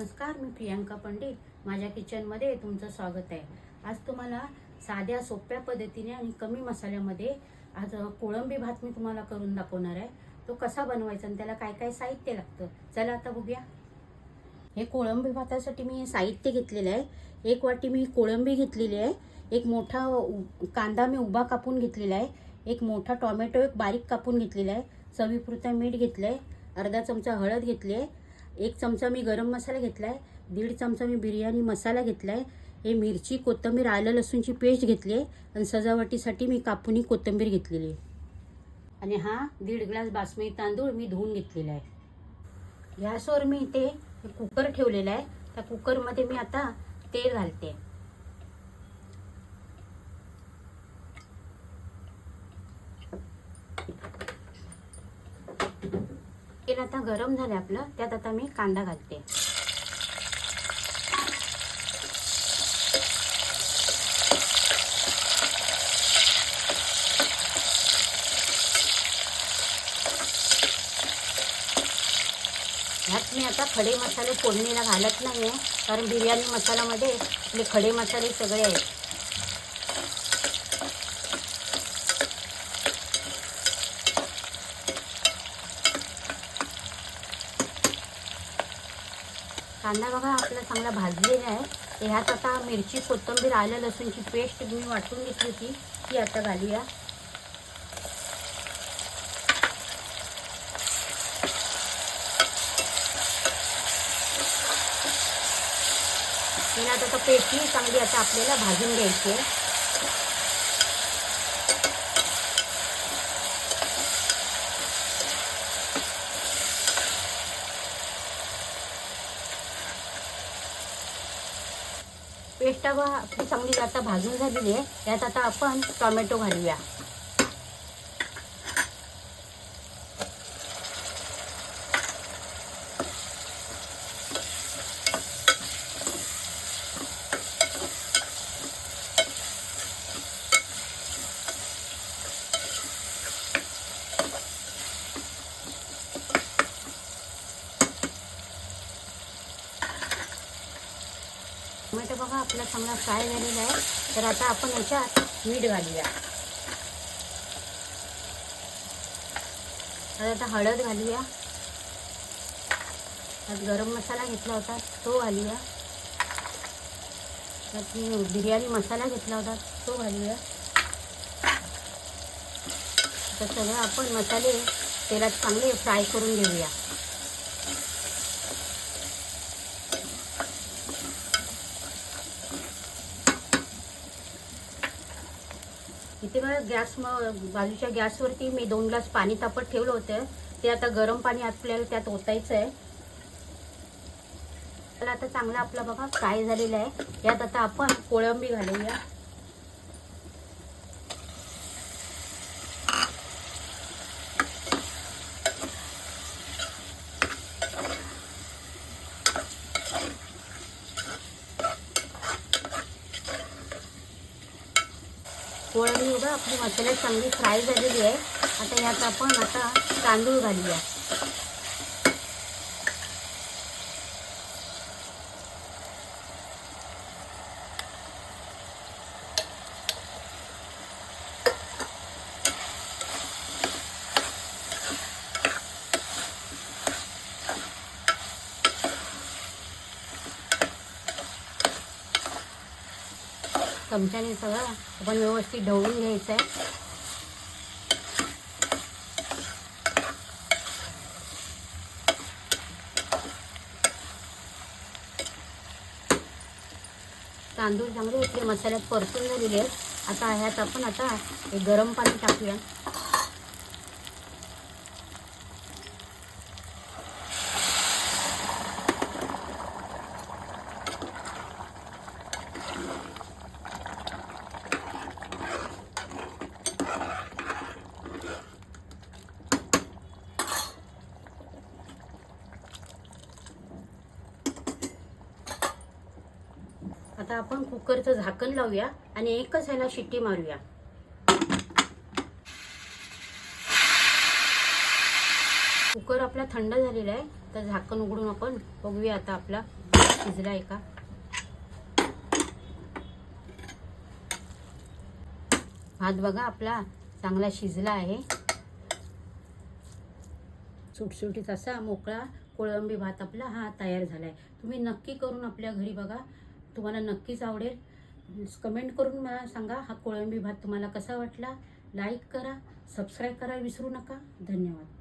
नमस्कार मी प्रियांका पंडित. माझ्या किचनमध्ये तुमचं स्वागत आहे. आज तुम्हाला साध्या सोप्या पद्धतीने आणि कमी मसाल्यामध्ये आज कोळंबी भात मी तुम्हाला करून दाखवणार आहे. तो कसा बनवायचा आणि त्याला काय काय साहित्य लागतं? चला आता बघूया. हे कोळंबी भातासाठी मी साहित्य घेतलेलं आहे. एक वाटी मी कोळंबी घेतलेली आहे. एक मोठा उ- कांदा मी उभा कापून घेतलेला आहे. एक मोठा टॉमॅटो एक बारीक कापून घेतलेला आहे. चवीपुरता मीठ घेतलं आहे अर्धा चमचा हळद घेतली आहे. एक चमचा मी गरम मसाला घेतला आहे दीड चमचा मी बिर्याणी मसाला घेतला आहे हे मिरची कोथिंबीर आलं लसूणची पेस्ट घेतली आहे आणि सजावटीसाठी मी कापुनी कोथिंबीर घेतलेली आहे. आणि हा दीड ग्लास बासमती तांदूळ मी धुवून घेतलेला आहे. गॅसवर मी इथे कुकर ठेवलेला आहे. त्या कुकरमध्ये मी आता तेल घालते. तेल आता गरम झालं आपलं त्यात आता मी कांदा घालते. ह्यात मी आता खडे मसाले फोडणीला घालत नाही आहे कारण बिर्याणी मसाल्यामध्ये आपले खडे मसाले सगळे आहेत. कांदा बघा आपला चांगला भाजलेला आहे. तर ह्यात आता मिरची कोथिंबीर आलं लसूणची पेस्ट मी वाटून घेतली होती. ती आता घालूया. आता पेटी चांगली आता आपल्याला भाजून घ्यायची आहे. पेस्ट आपली चांगली आता भाजून झालेली आहे. यात आता आपण टोमॅटो घालूया टोमॅटो बघा आपला चांगला फ्राय झालेला आहे. तर आता आपण याच्यात मीठ घालूया. तर आता हळद घालूया. त्यात गरम मसाला घेतला होता तो घालूया. त्यात बिर्याणी मसाला घेतला होता तो घालूया. तर सगळं आपण मसाले तेलात चांगले फ्राय करून घेऊया. इथे बघा गॅस म- बाजूच्या गॅसवरती मी दोन ग्लास पाणी तापत ठेवलं होतं. ते आता गरम पाणी आपल्याला त्यात ओतायचं आहे त्याला आता चांगला आपला बघा फ्राय झालेला आहे. यात आता आपण कोळंबी घालूया कोळंबी बघा आपली मसाल्यात चांगली फ्राय झालेली आहे. आता यात आपण आता तांदूळ घालूया. चमच्याने सगळं आपण व्यवस्थित ढवळून घ्यायचं आहे. तांदूळ चांगले इथले मसाल्यात परतून झालेले आहेत. आता ह्यात आपण आता हे गरम पाणी टाकूया. आता आपण कुकरचं झाकण लावूया आणि एकच ह्याला शिट्टी मारूया. कुकर आपला थंड झालेला आहे तर झाकण उघडून आपण बघूया आता आपला शिजला आहे का. भात बघा आपला चांगला शिजला आहे. सुटसुटीत असा मोकळा कोळंबी भात आपला हा तयार झाला आहे तुम्ही नक्की करून आपल्या घरी बघा. तुम्हाला नक्कीच आवडेल. कमेंट करून मला सांगा हा कोळंबी भात तुम्हाला कसा वाटला? लाईक करा सबस्क्राईब करायला विसरू नका. धन्यवाद.